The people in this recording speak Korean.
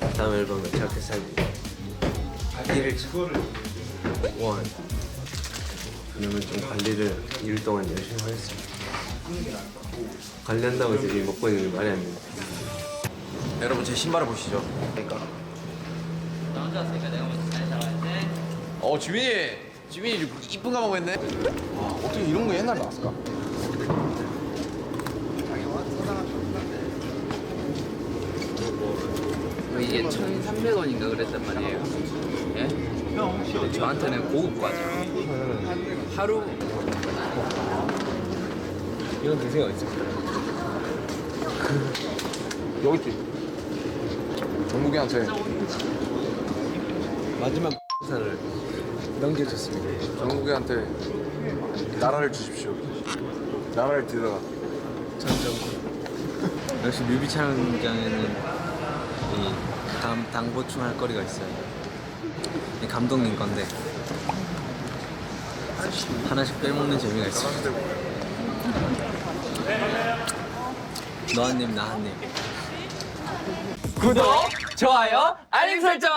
다음 앨범은 저렇게 살기 관리를 원 왜냐면 좀 관리를 일 동안 열심히 하겠습니다 관리한다고 지금 먹고 있는 게 말이 안 돼요 여러분 제 신발을 보시죠. 그러니까 나 혼자 왔으니까 내가 먼저 잘 잡아야지. 어 지민이, 지민이 이쁜 가방 했네. 와 어떻게 이런 거 옛날에 나왔을까? 이게 1,300원인가 그랬단 말이에요. 예? 저한테는 고급 과자. 하루 이런 동생이 어딨어 여기 있지. 정국이한테 마지막 사를 넘겨줬습니다 정국이한테 나라를 주십시오. 나라를 들어라. 역시 뮤비 촬영장에는 이 다음 당 보충할 거리가 있어요. 이 감독님 건데 하나씩 빼먹는 재미가 있어요. 너한 입, 나한 입. 구독, 좋아요, 알림 설정.